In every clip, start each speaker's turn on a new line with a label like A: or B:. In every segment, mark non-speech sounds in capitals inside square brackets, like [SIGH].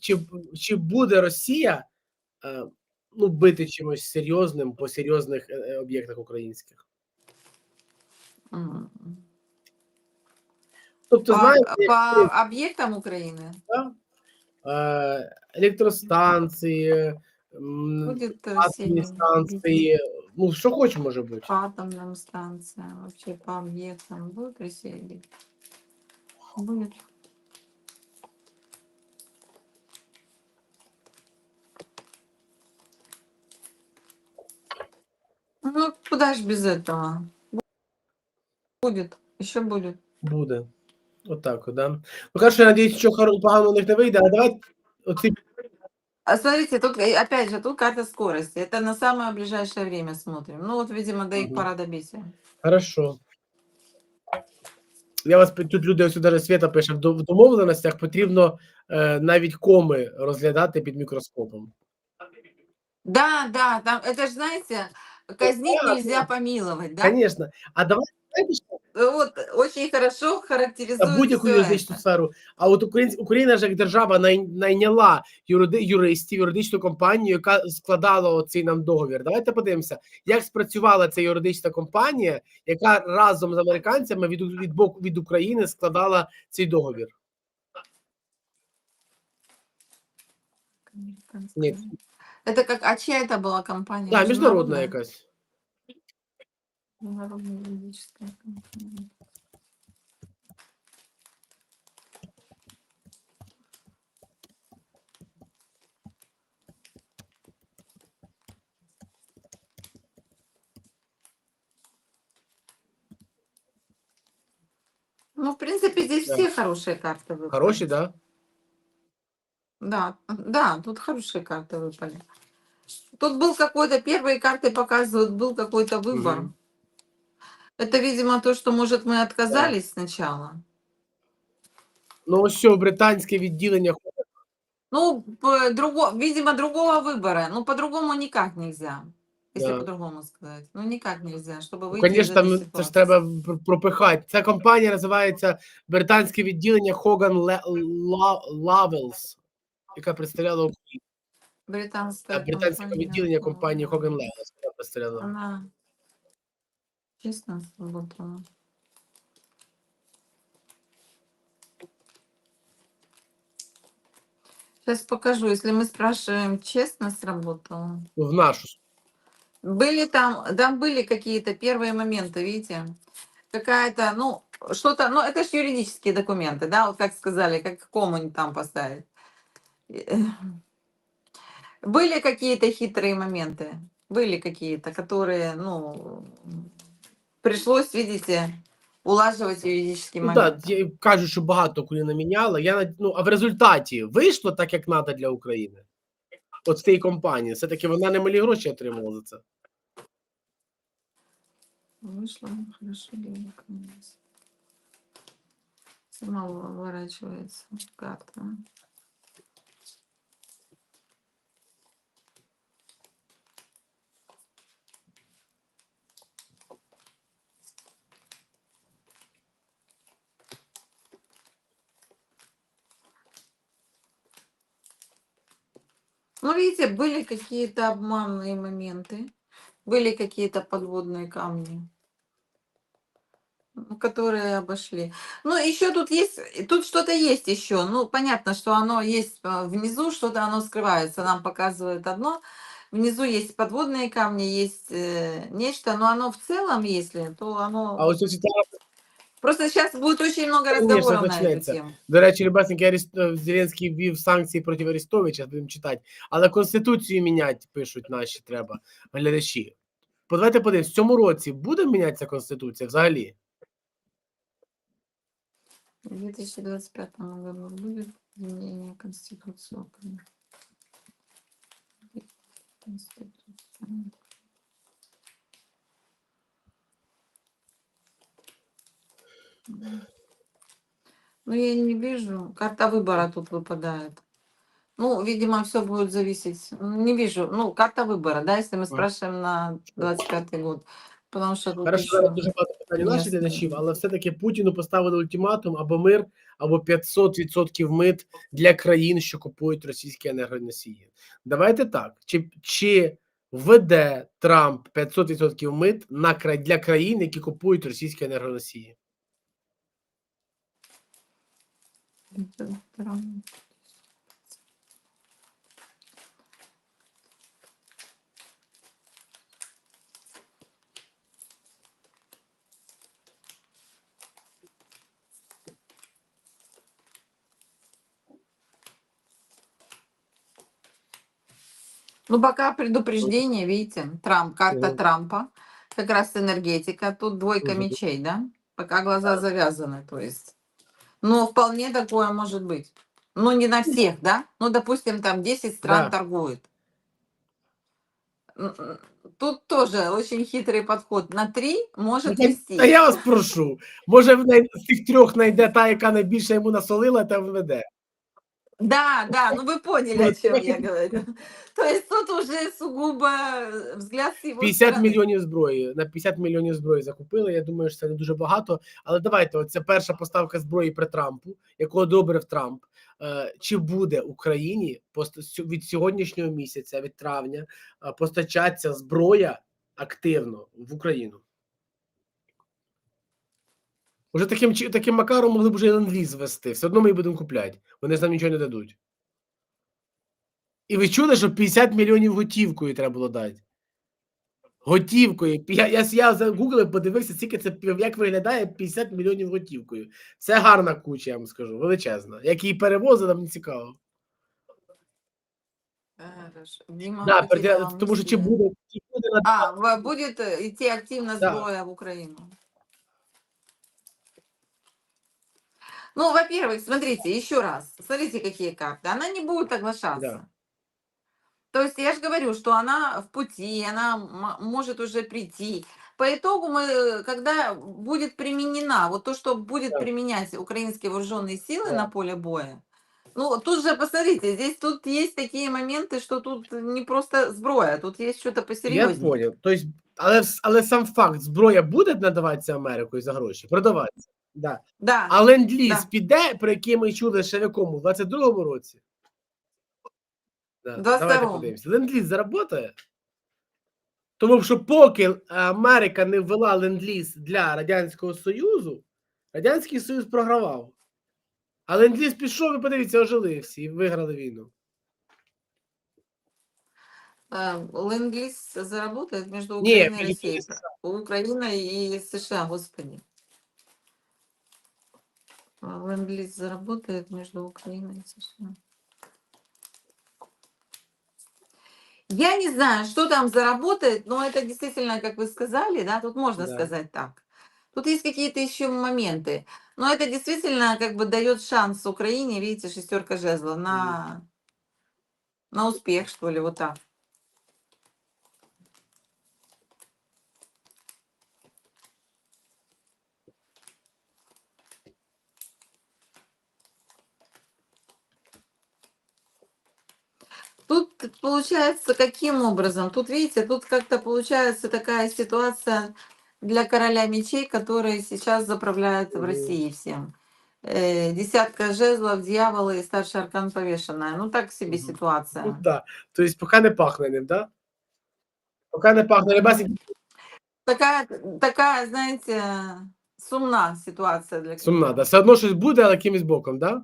A: чи, чи буде Росія е, ну, бити чимось серйозним по серйозних е, е, об'єктах українських?
B: М.
A: Тобто,
B: По,
A: знаєте,
B: по
A: як
B: объектам Украины
A: це, е, електростанції, м,
B: будет э,
A: атомні
B: сильный
A: станції, ну що хоч може бути.
B: по атомным станциям, вообще по объектам будет Россия бить? Будет. Ну, куда ж без этого? Будет, еще будет.
A: Буде. Отак, от, да. Ну, кажуть, я надіюсь, що хоро- погано у них не вийде, а давайте оці
B: А смотрите, тут э, опять же, тут карта скорости. Это на самое ближайшее время смотрим. Ну вот, видимо, до их
A: Мгм.
B: пора добития.
A: Хорошо. Я вас тут люди ось даже Свята пише, в до- в домовленостях потрібно е, навіть коми розглядати під мікроскопом.
B: Да, да, там, это же, знаете, казнить
A: да,
B: нельзя помиловать, да?
A: Звісно. А давайте знаєте, що
B: Э, Вот, очень хорошо
A: на
B: характеризует
A: будь-яку
B: всё
A: юридичну
B: это.
A: сферу. А от Україн, Україна ж як держава най, найняла юриди, юристів, юридичну компанію, яка складала оцей нам договір. Давайте подивимося, як спрацювала ця юридична компанія, яка разом з американцями від, від боку від України складала цей договір.
B: Американская. Это как, а чья это была компания?
A: Міжнародна
B: Международная?
A: якась.
B: Международная юридическая компания. Ну, в принципе, здесь
A: Да.
B: все хорошие карты выпали.
A: Хороші, да?
B: Да, да, тут хорошие карты выпали. Тут был какой-то, первые карты показывают, был какой-то выбор.
A: Мгм.
B: Это, видимо, то, что, может, мы отказались сначала.
A: Ну, ось що британське відділення
B: Ну, п- друго, видимо, другого выбора. Ну, по-другому никак нельзя. Если
A: Да.
B: по-другому сказать. Ну, никак нельзя, чтобы
A: Ну,
B: выйти из
A: Звісно,
B: этой
A: там це ж
B: ситуации.
A: треба пр- пропихати. Ця компанія називається британське відділення Hogan Le- La- Lovells, яка представляла Україну.
B: Британская
A: А, британське
B: компания,
A: відділення
B: ну,
A: компанії Hogan Lovells, яка представляла.
B: Она честно сработала. Сейчас покажу. Если мы спрашиваем, честно сработала.
A: В нашу.
B: Были там, там были какие-то первые моменты, видите? Какая-то, ну, что-то, ну, это же юридические документы, да, вот как сказали, как кому там поставить. Э, Были какие-то хитрые моменты, были какие-то, которые, ну, пришлось, видите, улаживать юридический
A: Ну
B: момент.
A: так, я кажу, що багато Україна міняла. Я над- ну, а в результаті вийшло так, як треба для України. От з тієї компанії. Все-таки вона не малі гроші отримала за це.
B: Вышло хорошо денег у нас. Сама выворачивается карта. Ну, видите, были какие-то обманные моменты, были какие-то подводные камни, которые обошли. Ну, еще тут есть, тут что-то есть еще. Ну, понятно, что оно есть а, внизу, что-то оно скрывается. Нам показывает одно. Внизу есть подводные камни, есть э, нечто, но оно в целом, если, то оно...
A: А ось ця,
B: Просто сейчас будет очень много
A: Конечно,
B: на эту тему.
A: до речі, Рибасники Аріст... е, Зеленський ввів санкції проти Арестовича, будемо читати. Але Конституцію міняти, пишуть наші треба глядачі. По- Давайте подивимось, в цьому році буде мінятися Конституція взагалі?
B: В 2025 году будет изменение Конституции Украины. Конституция. М. Ну, я не вижу. Карта выбора тут выпадает. Ну, видимо, все будет зависеть. Ну, Не вижу. Ну, карта выбора, да, если мы спрашиваем на 25 год. Потому что тут
A: Хорошо,
B: еще...
A: зараз дуже багато питань у наших
B: Ясно.
A: глядачів, але все-таки Путіну поставили ультиматум або мир, або 500% мит для країн, що купують російські енергоносії. Давайте так: чи, чи введе Трамп 500% мит на кра- для країн, які купують російські енергоносії?
B: Ну, пока предупреждение, видите, Трамп, карта
A: Мгм.
B: Трампа, как раз энергетика, тут двойка мечей, да? Пока глаза завязаны, то есть. Но вполне такое может быть. Ну, не на всех, да? Ну, допустим, там 10 стран
A: Да.
B: торгуют. Тут тоже очень хитрый подход. На три может
A: Та,
B: вести.
A: та я вас прошу. Може, в най- з цих трьох знайде та, яка найбільше йому насолила, та введе.
B: Да, да, ну вы поняли, о
A: Вот.
B: чем я говорю. [LAUGHS] То есть тут уже сугубо э, взгляд с его
A: 50
B: стороны.
A: мільйонів зброї. На 50 мільйонів зброї закупили. Я думаю, що це не дуже багато. Але давайте, оце перша поставка зброї при Трампу, якого одобрив Трамп. Е, Чи буде Україні пост- сю- від сьогоднішнього місяця, від травня, е, постачатися зброя активно в Україну? Уже таким таким макаром могли б вже ленд-ліз ввести. Все одно ми їх будемо купляти. Вони ж нам нічого не дадуть. І ви чули, що 50 мільйонів готівкою треба було дати? Готівкою. Я, я, я загуглив, подивився, скільки це як виглядає 50 мільйонів готівкою. Це гарна куча, я вам скажу, величезна. Як її перевозили, нам не цікаво.
B: Дима
A: Да, перед- тому що чи буде, чи буде
B: А, будет э, идти активно
A: Да.
B: в Украину. Ну, во-первых, смотрите, еще раз, смотрите, какие карты. Она не будет оглашаться.
A: Да.
B: То есть я же говорю, что она в пути, она может уже прийти. По итогу мы, когда будет применена, вот то, что будет
A: Да.
B: применять украинские вооруженные силы
A: Да.
B: на поле боя, ну, тут же, посмотрите, здесь тут есть такие моменты, что тут не просто сброя, тут есть что-то
A: Я
B: посерьезнее.
A: поняв. Тобто, але, але сам факт, зброя буде надаватися Америкою за гроші, продаватися. Да.
B: Да,
A: А ленд-ліз
B: Да.
A: піде, про який ми чули ще в якому? В 22-му році? Да. Давайте подивимося. Ленд-ліз заработає? Тому що поки Америка не ввела ленд-ліз для Радянського Союзу, Радянський Союз програвав. А ленд-ліз пішов і подивіться, ожили всі і виграли війну.
B: между
A: Не,
B: Украиной и
A: между
B: Россией.
A: США.
B: Украиной и США, господи. А, Ленд-лиз заработает между Украиной и США. Я не знаю, что там заработает, но это действительно, как вы сказали, да, тут можно
A: Да.
B: сказать так. Тут есть какие-то еще моменты. Но это действительно как бы дает шанс Украине, видите, шестерка жезла, на, на успех, что ли, вот так. Тут получается каким образом? Тут, видите, тут как-то получается такая ситуация для короля мечей, который сейчас заправляет в. России всем. Э, Десятка жезлов, дьяволы и старший аркан повешенная. Ну, так себе
A: Мгм. Ну,
B: ситуация.
A: да. Тобто, поки не пахне ним? Да? Поки не пахне рибасик,
B: Такая, такая, знаете, сумна ситуация для
A: сумна. Да. Все одно щось буде, але якимось боком? Да?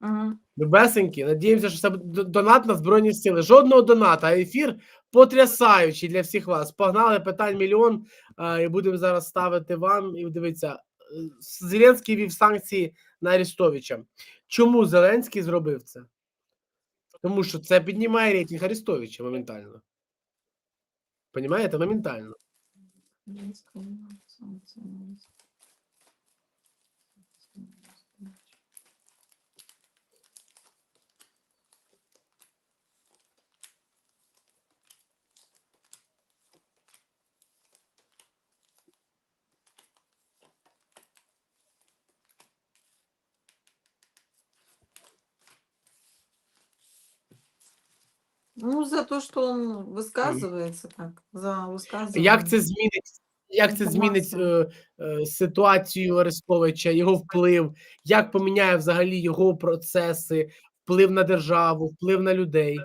B: Мгм.
A: Любесенькі, надіємося, що це буде донат на Збройні Сили. Жодного доната, а ефір потрясаючий для всіх вас. Погнали питань мільйон, а, і будемо зараз ставити вам. І дивіться, е, Зеленський вів санкції на Арестовича. Чому Зеленський зробив це? Тому що це піднімає рейтинг Арестовича моментально. Понімаєте? Моментально.
B: Ну, за то, что он высказывается так, за высказывание.
A: Як це змінить, як це змінить
B: Інформацію.
A: е, е, ситуацію Арестовича, його вплив, як поміняє взагалі його процеси, вплив на державу, вплив на людей?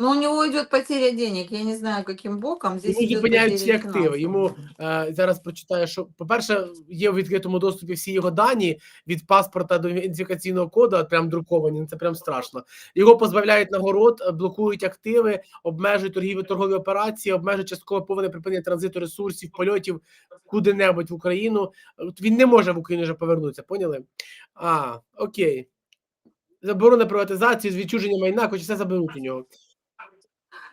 B: Ну, у него идет потеря денег. Я не знаю, каким боком. Здесь
A: Йому
B: идет
A: зупиняють
B: потеря
A: всі активи. Йому е, зараз прочитаю, що по-перше, є в відкритому доступі всі його дані від паспорта до ідентифікаційного коду, прям друковані. ну, Це прям страшно. Його позбавляють нагород, е, блокують активи, обмежують торгівлі торгові операції, обмежують частково повне припинення транзиту ресурсів, польотів куди-небудь в Україну. От Він не може в Україну вже повернутися. Поняли? А окей. Заборона приватизації, з відчуження майна, хоч все заберуть у нього.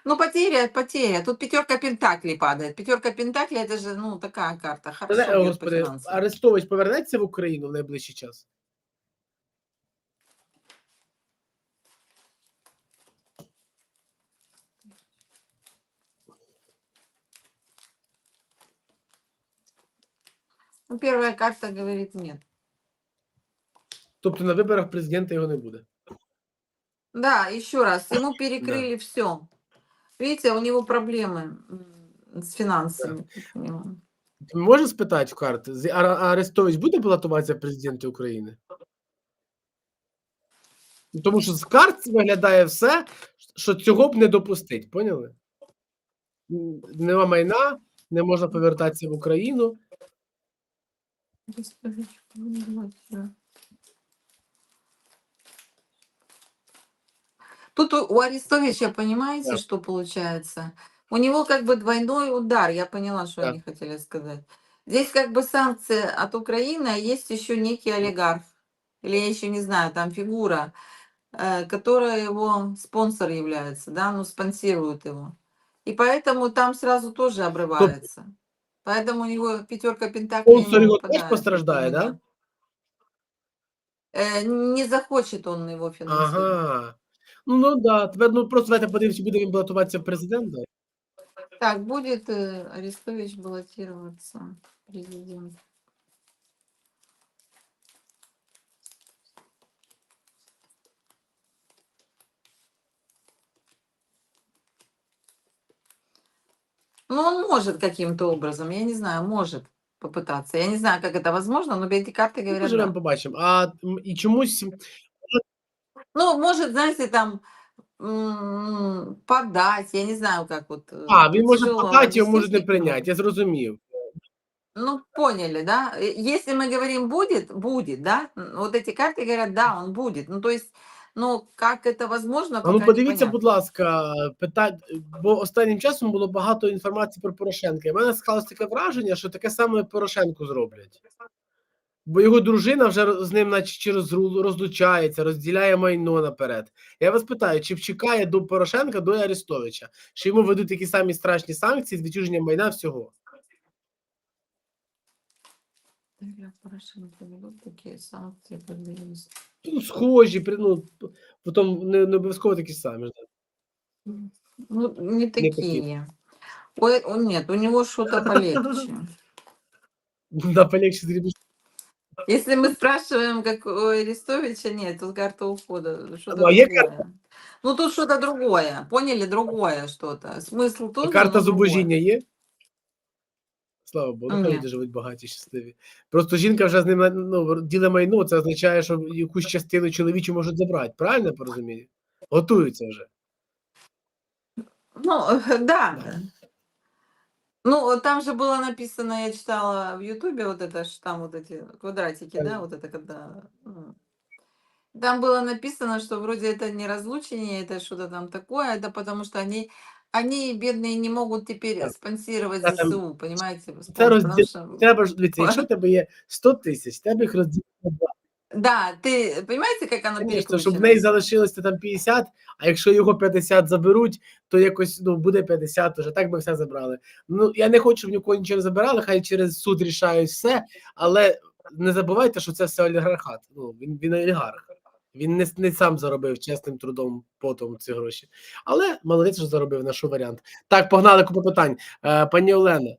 B: Ну, потеря, потеря. Тут пятерка пентаклей падает. Пятерка пентаклей это же, ну, такая карта. Хорошо по
A: Господи,
B: финансам.
A: Арестович повернеться в Україну в найближчий час.
B: Ну, первая карта говорит нет.
A: Тобто на виборах президента його не буде.
B: Да, еще раз, ему перекрыли все. Видите, у него проблемы м, с финансами. тут.
A: Може спитати в карти, а Арестович буде балотуватися в президенти України? Тому що з карт виглядає все, що цього б не допустить, поняли? Нема майна, не можна повертатися в Україну.
B: Господи, Тут у Арестовича, понимаете,
A: Да.
B: что получается? У него как бы двойной удар, я поняла, что
A: Да.
B: они хотели сказать. Здесь как бы санкции от Украины, а есть еще некий олигарх, или я еще не знаю, там фигура, э, которая его спонсор является, да, ну спонсирует его. И поэтому там сразу тоже обрывается. Поэтому у него пятерка пентаклей
A: Спонсор його теж
B: выпадает
A: постраждає, да?
B: Э, не захочет он его финансировать.
A: Ага. Ну, ну да. Тепер ну просто давайте подивимося, буде він балотуватися в президента.
B: Так, будет э, Арестович баллотироваться в президент. Ну, он может каким-то образом, я не знаю, может попытаться. Я не знаю, как это возможно, но эти карты
A: Ну,
B: говорят,
A: поживемо,
B: да.
A: побачимо. А м, і чомусь
B: Ну, может, знаете, там м, подать, я не знаю, как вот. э,
A: а, він
B: тут
A: може
B: тяжело
A: подати, його можуть не
B: объяснить, но-
A: прийняти. Я зрозумів.
B: Ну, поняли, да? Э, Если мы говорим будет, будет, да? М, Вот эти карты говорят, да, он будет. Ну, то есть, ну, как это возможно,
A: А
B: пока
A: ну подивіться,
B: непонятно.
A: будь ласка, питань, бо останнім часом було багато інформації про Порошенка. І в мене склалось таке враження, що таке саме Порошенку зроблять. Бо його дружина вже з ним, наче через розлучається, розділяє майно наперед. Я вас питаю, чи чекає до Порошенка до Арестовича? Чи йому ведуть такі самі страшні санкції з відчуження майна всього? Ну, схожі, ну, потім не, не обов'язково такі самі.
B: Ну, не
A: такие.
B: такие. Ой, о, нет, у него что-то полегче. [LAUGHS]
A: Да, полегче зріб-
B: Если мы спрашиваем, как у Арестовича, нет, тут карта ухода. Что-то
A: Ну, а я
B: другое. Ну, тут что-то другое. Поняли? Другое что-то. Смысл тот же,
A: Карта
B: но другое.
A: зубожіння є? Слава Богу, ну, хай
B: Ні.
A: люди живуть багаті, щасливі. Просто жінка вже з ним ну, діле майно, це означає, що якусь частину чоловічу можуть забрати. Правильно я порозумію? Готуються вже.
B: Ну, э, [LAUGHS] да.
A: Да.
B: Ну, там же было написано, я читала в Ютубе, вот это ж там вот эти квадратики, да,
A: Понятно.
B: вот это когда... ну, Там было написано, что вроде это не разлучение, это что-то там такое, это потому что они, они бедные, не могут теперь
A: Так.
B: спонсировать
A: Да, там-
B: ЗСУ, понимаете?
A: Це
B: спонсор, потому
A: розділ.
B: что-
A: Треба ж дивіться, якщо в тебе є 100 тисяч, тебе їх розділити на два.
B: Да, ты понимаете, как оно
A: Звісно, щоб в неї залишилося там 50, а якщо його 50 заберуть, то якось ну, буде 50 уже. Так би все забрали. Ну я не хочу, щоб нікого нічого не забирали, хай через суд рішають все, але не забувайте, що це все олігархат. Ну, він, він олігарх. Він не, не сам заробив чесним трудом, потом ці гроші. Але молодець, що заробив наш варіант. Так, погнали купа питань. Е, пані Олена,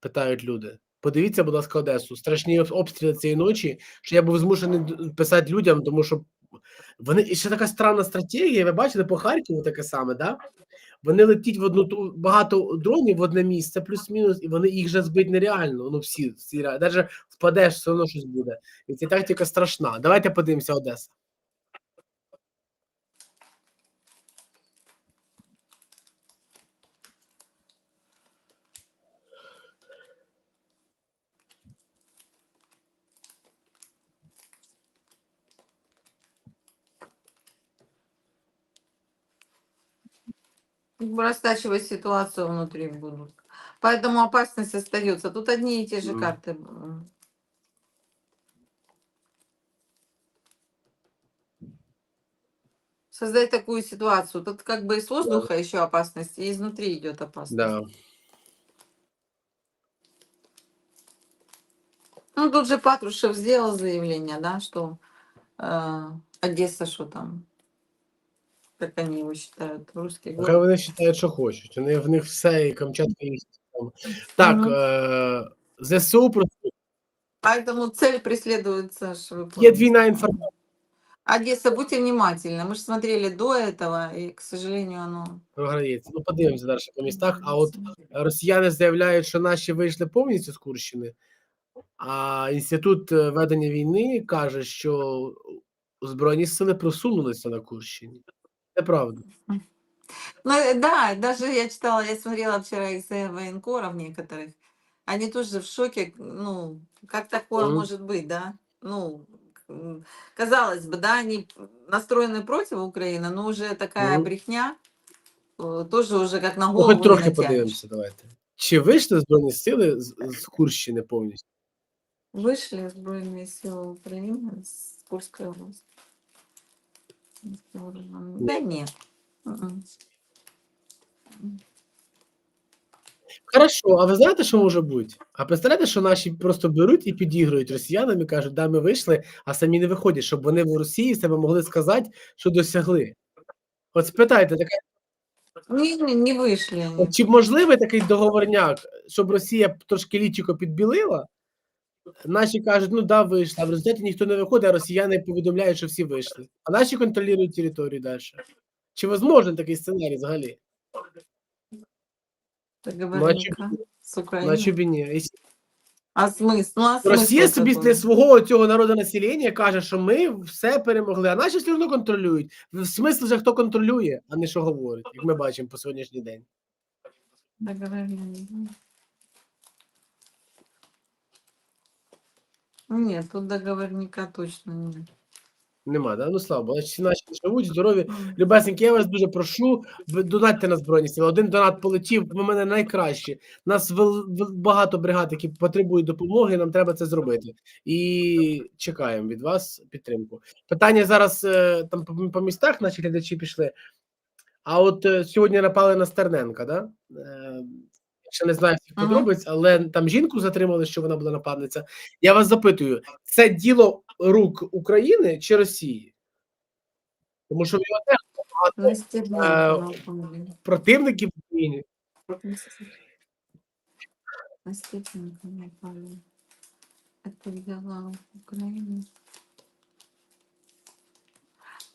A: питають люди. Подивіться, будь ласка, Одесу. Страшні обстріли цієї ночі, що я був змушений писати людям, тому що Вони і ще така странна стратегія. Ви бачили по Харкову таке саме, да? Вони летять в одну ту багато дронів в одне місце, плюс-мінус, і вони їх вже збити нереально. Ну всі, всі навіть впадеш, все одно щось буде. І ця тактика страшна. Давайте подивимося Одеса.
B: Растачивать ситуацию внутри будут. Поэтому опасность остается. Тут одни и те же
A: Мгм.
B: карты. Создать такую ситуацию. Тут как бы и с воздуха еще опасность, и изнутри идет опасность.
A: Да.
B: Ну, тут же Патрушев сделал заявление, да, что э, Одесса, что там, как они его считают, русский
A: Хай
B: город.
A: вони вважають, що хочуть. Вони в них все, і Камчатка їх. там. Так,
B: Мгм.
A: е- ЗСУ просто
B: Поэтому цель преследуется. ж вы
A: є
B: поняли.
A: двійна інформація.
B: Одесса, будьте внимательны. Мы же смотрели до этого, и, к сожалению, оно...
A: програється. Ну, подивимося далі по містах. А от росіяни заявляють, що наші вийшли повністю з Курщини, а інститут е, ведення війни каже, що збройні сили просунулися на Курщині. Це правда.
B: Ну, э, да, даже я читала, я смотрела вчера их военкоров некоторых. Они тоже в шоке, ну, как такое
A: Мгм.
B: может быть, да? Ну, к- м, казалось бы, да, они настроены против Украины, но уже такая
A: Мгм.
B: брехня, э, тоже уже как на
A: Ну,
B: голову
A: хоч
B: не
A: трохи
B: натянешь.
A: подивимося, давайте. Чи вийшли збройні сили з, з Курщини повністю?
B: Вышли сбройные силы Украины с Курской области. Да нет.
A: Хорошо, а ви знаєте, що може бути? А представляєте, що наші просто беруть і підігрують росіянам і кажуть, да, ми вийшли, а самі не виходять, щоб вони в Росії себе могли сказати, що досягли. От спитайте, така,
B: Не, не, не
A: от чи можливий такий договорняк, щоб Росія трошки лічико підбілила? Наші кажуть, ну да, вийшли, а в результаті ніхто не виходить, а росіяни повідомляють, що всі вийшли. А наші контролюють територію далі. Чи возможен такий сценарій взагалі?
B: Украиной.
A: Наче б і ні.
B: А смысл? Ну, а
A: Росія
B: смысл
A: собі для свого цього народу населення каже, що ми все перемогли, а наші все одно контролюють. В смислі вже хто контролює, а не що говорить, як ми бачимо по сьогоднішній день.
B: Договорника. Нет, тут договорника точно нет.
A: Нема, да? Ну слава Богу, всі наші живуть, здорові.
B: М.
A: Любесеньки, я вас дуже прошу, ви донатьте на збройні сили. Один донат полетів, ви мене найкращі. Нас вел- вел- багато бригад, які потребують допомоги. Нам треба це зробити. І чекаємо від вас підтримку. Питання зараз е, там по, по містах, наші глядачі пішли. А от е, сьогодні напали на Стерненка, да? Е, Ще не знаю всіх
B: Ага.
A: подробиць, але там жінку затримали, що вона була нападниця. Я вас запитую: це діло рук України чи Росії? Тому що в нього теж багато
B: На Стебненко
A: Э,
B: напали.
A: противників в Україні.
B: На Степненко напали. Это взяла Украина.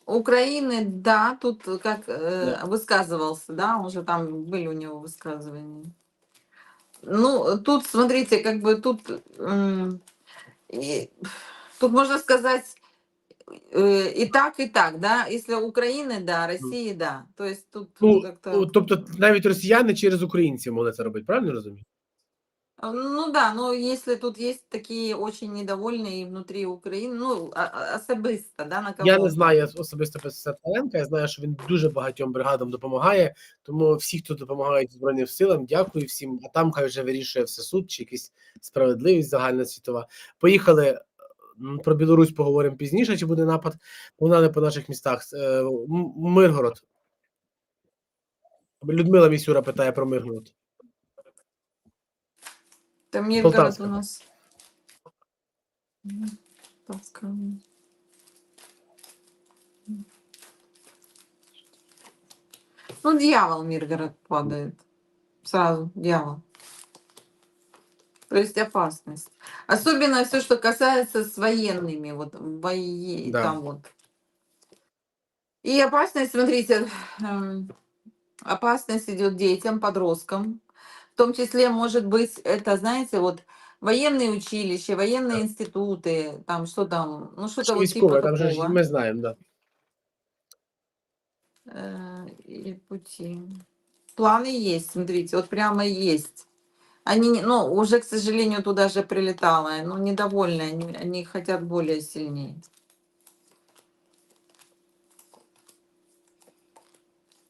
B: Украины, да, тут как э, высказывался, да, уже там были у него высказывания. Ну, тут, смотрите, как бы тут, м, и- тут можно сказать э, и так, и так, да. Если Украины, да, России, да. То есть тут
A: Ну,
B: как-то...
A: о, тобто навіть росіяни через українців могли це робити, правильно розумію?
B: Ну да, но если тут есть такие очень недовольные и внутри Украины, ну, а- особисто, да, на кого?
A: Я не знаю особисто Писаренка, я знаю, що він дуже багатьом бригадам допомагає. Тому всі, хто допомагають Збройним силам, дякую всім. А там хай вже вирішує все суд чи якась справедливість загальна світова. Поїхали. м, Про Білорусь поговоримо пізніше, чи буде напад. Погнали по наших містах. Е, М- Миргород. Людмила Місюра питає про Миргород.
B: Там Миргород у нас. Мгм. Ну, дьявол Миргород падает. Сразу, дьявол. То есть опасность. Особенно все, что касается с военными, вот вои,
A: Да.
B: там вот. И опасность, смотрите, эм, опасность идет детям, подросткам. В том числе, может быть, это, знаете, вот военные училища, военные институты, там что там, ну что-то вот типа
A: там же
B: такого.
A: ми знаємо, да.
B: Э, И пути. Планы есть, смотрите, вот прямо есть. Они, не- ну, уже, к сожалению, туда же прилетало, ну, недовольны, они, они хотят более сильнее.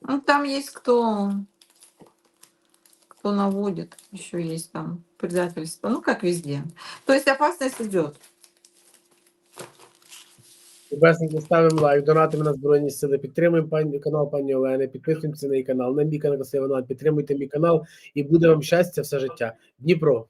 B: Ну, там есть кто, кто наводит, еще есть там предательство, ну, как везде. То есть опасность идет.
A: Любесненько ставимо лайк, донатимо на Збройні Сили, підтримуємо пані, канал пані Олени, підписуємося на її канал, на мій канал Красивий канал, підтримуйте мій канал і буде вам щастя все життя. Дніпро.